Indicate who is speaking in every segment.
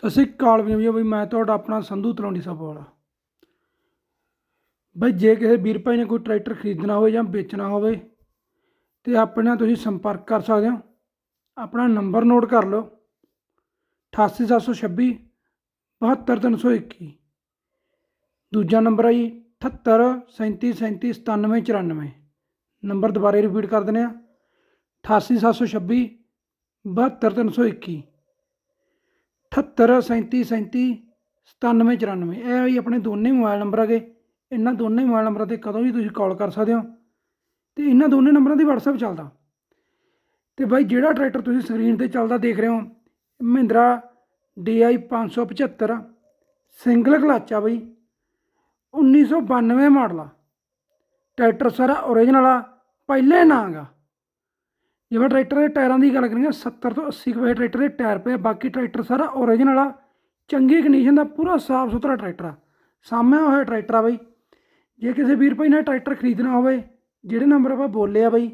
Speaker 1: ਸਤਿ ਸ਼੍ਰੀ ਅਕਾਲ ਵੀ ਬਈ ਮੈਂ ਤੁਹਾਡਾ ਆਪਣਾ ਸੰਧੂ ਤਲੌਂਡੀ ਸਾਹਿਬ ਵਾਲਾ। ਬਈ ਜੇ ਕਿਸੇ ਵੀਰ ਭਾਈ ਨੇ ਕੋਈ ਟਰੈਕਟਰ ਖਰੀਦਣਾ ਹੋਵੇ ਜਾਂ ਵੇਚਣਾ ਹੋਵੇ, ਤੇ ਆਪਣੇ ਨਾਲ ਤੁਸੀਂ ਸੰਪਰਕ ਕਰ ਸਕਦੇ ਹੋ। ਆਪਣਾ ਨੰਬਰ ਨੋਟ ਕਰ ਲਓ। 88726 72321 ਦੂਜਾ ਨੰਬਰ ਹੈ ਜੀ 78 37 37 97 94 ਨੰਬਰ ਦੁਬਾਰਾ ਰਿਪੀਟ ਕਰ ਦਿੰਦੇ ਆ। 88726 72321 78 37 37 97 94 ਇਹ ਵੀ ਆਪਣੇ ਦੋਨੇ ਮੋਬਾਈਲ ਨੰਬਰ ਹੈਗੇ। ਇਹਨਾਂ ਦੋਨੇ ਮੋਬਾਈਲ ਨੰਬਰਾਂ ਤੇ ਕਦੋਂ ਵੀ ਤੁਸੀਂ ਕਾਲ ਕਰ ਸਕਦੇ ਹੋ। ਤੇ ਇਹਨਾਂ ਦੋਨੇ ਨੰਬਰਾਂ ਤੇ WhatsApp ਚੱਲਦਾ। ਤੇ ਬਾਈ, ਜਿਹੜਾ ਟਰੈਕਟਰ ਤੁਸੀਂ ਸਕਰੀਨ ਤੇ ਚੱਲਦਾ ਦੇਖ ਰਹੇ ਹੋ, ਮਹਿੰਦਰਾ DI 575 ਸਿੰਗਲ ਕਲਚ ਆ ਬਈ। 1992 ਮਾਡਲ ਆ। ਟਰੈਕਟਰ ਸਾਰਾ ਓਰੀਜਨਲ ਆ। ਪਹਿਲੇ ਨਾਂ ਜੇ ਜਿਵੇਂ ਟਰੈਕਟਰ ਦੇ ਟਾਇਰਾਂ ਦੀ ਗੱਲ ਕਰੀਏ 70 ਤੋਂ 80 ਕੁ ਵਜੇ ਟਰੈਕਟਰ ਦੇ ਟਾਇਰ ਪਏ ਬਾਕੀ ਟਰੈਕਟਰ ਸਾਰਾ ਓਰੀਜਨਲ ਆ ਚੰਗੀ ਕੰਡੀਸ਼ਨ ਦਾ, ਪੂਰਾ ਸਾਫ਼ ਸੁਥਰਾ ਟਰੈਕਟਰ ਆ। ਸਾਹਮਣੇ ਹੋਇਆ ਟਰੈਕਟਰ ਆ ਬਈ। ਜੇ ਕਿਸੇ ਵੀਰ ਭਾਈ ਨੇ ਟਰੈਕਟਰ ਖਰੀਦਣਾ ਹੋਵੇ, ਜਿਹੜੇ ਨੰਬਰ ਆਪਾਂ ਬੋਲੇ ਆ ਬਈ,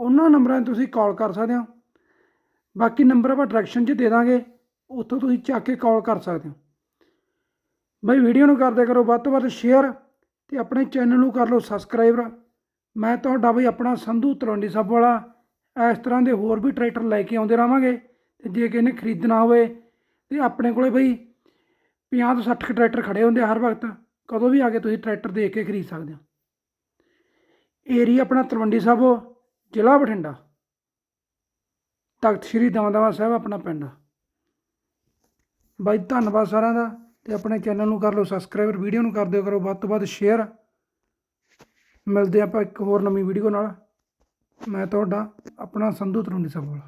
Speaker 1: ਉਹਨਾਂ ਨੰਬਰਾਂ 'ਤੇ ਤੁਸੀਂ ਕਾਲ ਕਰ ਸਕਦੇ ਹੋ। ਬਾਕੀ ਨੰਬਰ ਆਪਾਂ ਡਾਇਰੈਕਸ਼ਨ 'ਚ ਦੇ ਦਾਂਗੇ, ਉੱਥੋਂ ਤੁਸੀਂ ਚੱਕ ਕੇ ਕਾਲ ਕਰ ਸਕਦੇ ਹੋ। ਬਈ ਵੀਡੀਓ ਨੂੰ ਕਰਦੇ ਕਰੋ, ਵੱਧ ਤੋਂ ਵੱਧ ਸ਼ੇਅਰ ਤੇ ਆਪਣੇ ਚੈਨਲ ਨੂੰ ਕਰ ਲਓ ਸਬਸਕ੍ਰਾਈਬ ਮੈਂ ਤੁਹਾਡਾ ਬਈ ਆਪਣਾ ਸੰਧੂ ਤਲਵੰਡੀ ਸਭ ਵਾਲਾ। ਇਸ ਤਰ੍ਹਾਂ ਦੇ ਹੋਰ ਵੀ ਟਰੈਕਟਰ ਲੈ ਕੇ ਆਉਂਦੇ ਰਹਾਂਗੇ ਤੇ ਜੇ ਕਿਸੇ ਨੇ ਖਰੀਦਣਾ ਹੋਵੇ ਤੇ ਆਪਣੇ ਕੋਲੇ ਬਈ 50 ਤੋਂ 60 ਕੁ ਟਰੈਕਟਰ ਖੜੇ ਹੁੰਦੇ ਆ ਹਰ ਵਕਤ, ਕਦੋਂ ਵੀ ਆ ਕੇ ਤੁਸੀਂ ਟਰੈਕਟਰ ਦੇਖ ਕੇ ਖਰੀਦ ਸਕਦੇ ਹੋ। ਏਰੀਆ ਆਪਣਾ ਤਲਵੰਡੀ ਸਾਹਿਬ, ਜ਼ਿਲ੍ਹਾ ਬਠਿੰਡਾ। ਤਖਤ ਸ੍ਰੀ ਦਮਦਮਾ ਸਾਹਿਬ ਆਪਣਾ ਪਿੰਡ। ਬਾਈ ਧੰਨਵਾਦ ਸਾਰਿਆਂ ਦਾ ਤੇ ਆਪਣੇ ਚੈਨਲ ਨੂੰ ਕਰ ਲਓ ਸਬਸਕ੍ਰਾਈਬਰ ਵੀਡੀਓ ਨੂੰ ਕਰ ਦਿਓ ਕਰੋ, ਵੱਧ ਤੋਂ ਵੱਧ ਸ਼ੇਅਰ। ਮਿਲਦੇ ਆਪਾਂ ਇੱਕ ਹੋਰ ਨਵੀਂ ਵੀਡੀਓ ਨਾਲ। ਮੈਂ ਤੁਹਾਡਾ ਆਪਣਾ ਸੰਧੂ ਤਲਵੰਡੀ ਸਾਹਿਬ